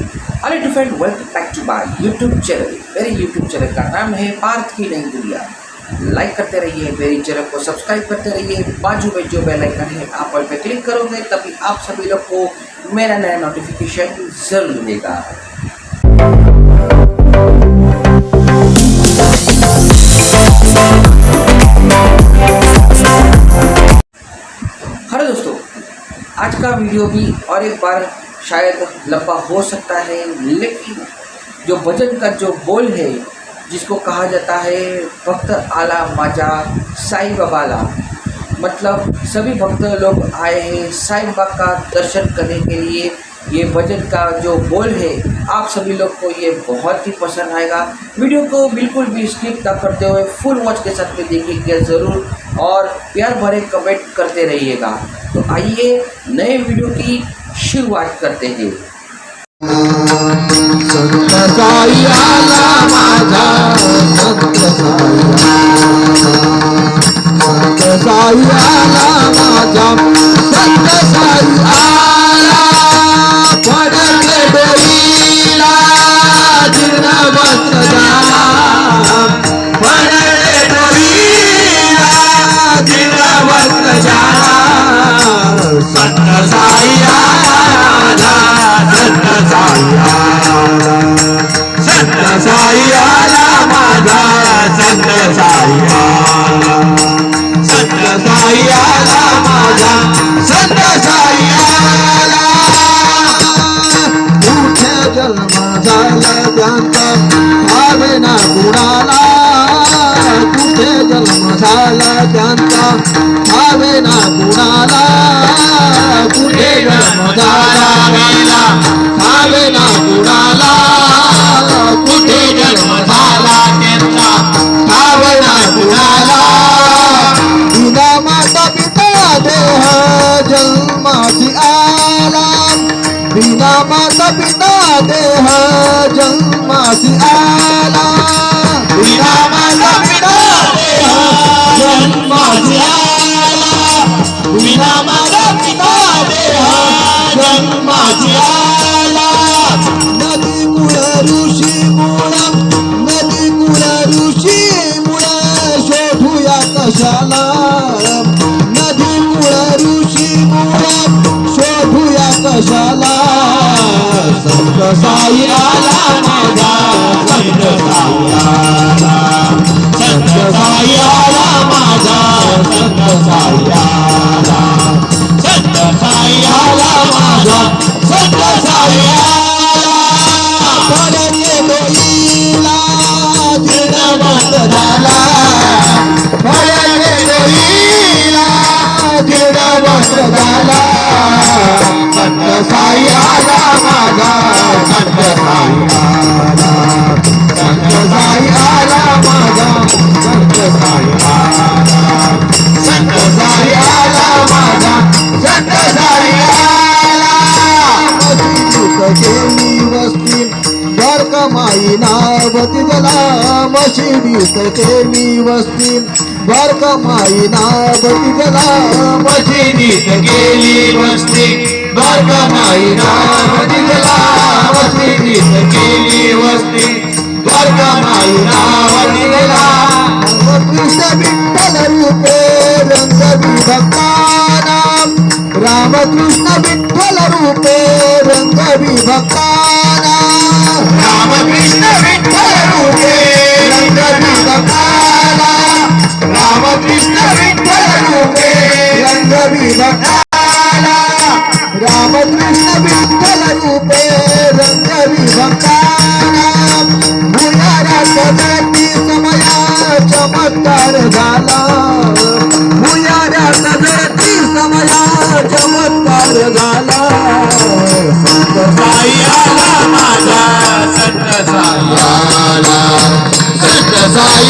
Hello to friend welcome back to my YouTube channel मेरे YouTube channel का नाम है पार्थ की नई दुनिया लाइक करते रहिए, मेरे चैनल को सब्सक्राइब करते रहिए, बाजू में जो बेल आइकन है, आप पर पे क्लिक करोगे, तभी आप सभी लोग को मेरा नया नोटिफिकेशन ज़रूर मिलेगा। हेलो दोस्तों, आज का वीडियो भी और एक बार शायद लंबा हो सकता है, लेकिन जो भजन का जो बोल है, जिसको कहा जाता है, भक्त आला माजा साईं बाबाला मतलब सभी भक्त लोग आए हैं साई बाबा का दर्शन करने के लिए। ये भजन का जो बोल है, आप सभी लोग को ये बहुत ही पसंद आएगा। वीडियो को बिल्कुल भी स्किप ना करते हुए फुल वॉच के साथ में देखिएगा ज़रूर और प्यार भरे कमेंट करते रहिएगा। तो आइए नए वीडियो की शुरुआत करते हैं। जन्म झाला ना कुणाला? कुठे जन्म झाला त्यांचा? भावे ना कुणाला? कुठे जन्म झाला? गेला ना कुणाला? कुठे जन्म झाला त्यांचा? भावे ना कुणाला? विना माता पिता देह जन्माची आला बिना माता पिता देह जन्माची आला. विना माता पिता देह जन्माची आला. विना माता पिता देह जन्माची आला. नदी कुळ ऋषी मुळ नदी कुळ ऋषी मुळ शोधूया कशाला. नदी कुळ ऋषी मुळ शोधूया कशाला. संत साई आला माझा संत साई आला संत साई आला माझा संत साई आला संत साई आला माझा संत साई आला गणपती जला मशिदीत केली वस्ती घर कमाई नाबती जला मशिदीत गेली वस्ती घर कमाई नाबती जला मशिदीत गेली वस्ती घर कमाई नाबती जला कृष्ण विठ्ठल रूपे रंग विभक्ताना. रामकृष्ण विठ्ठल रूपे रंग विभक्ताना. रामकृष्ण विठ्ठल रंग रामकृष्ण विठ्ठल रूपे रंग विभक्ताना भुयारात जाती समया चमत्कार झाला. भुयारात जाती समया चमत्कार झाला. संत माझा संत संत साई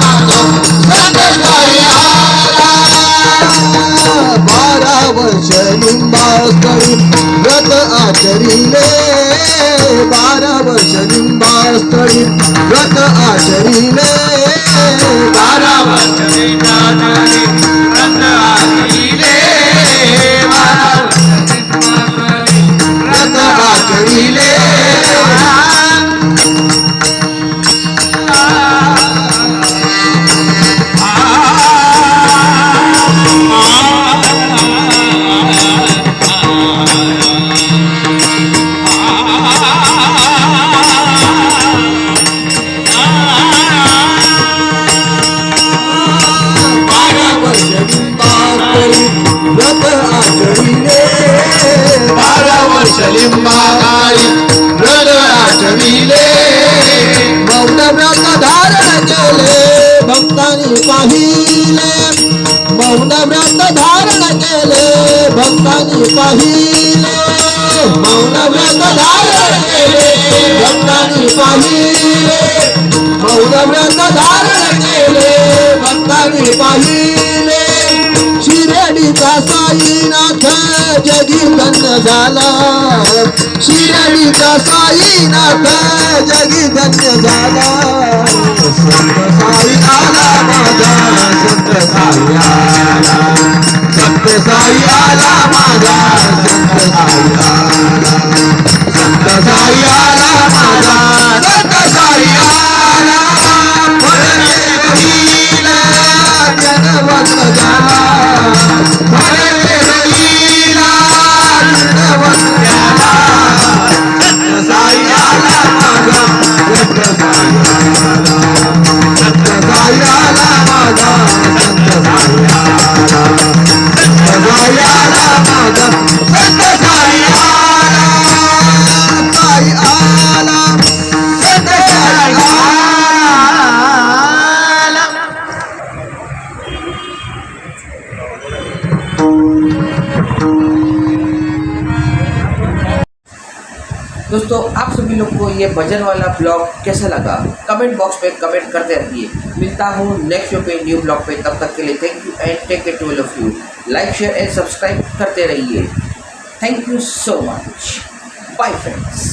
Rock मौन व्रत धारण केले भक्तांनी पाहिले. मौन व्रत धारण केले भक्तांनी पाहिले. मौन व्रत धारण केले भक्तांनी पाहिले. शिर्डीचा साईनाथ जगी धन्य झाला. शिर्डीचा साईनाथ जगी धन्य झाला. दोस्तों, आप सभी लोग को ये भजन वाला ब्लॉग कैसा लगा? कमेंट बॉक्स में कमेंट करते रहिए। मिलता हूँ नेक्स्ट पे, न्यू ब्लॉग पे। तब तक के लिए thank you and take care to of you like share and subscribe करते रहिए। Thank you so much bye friends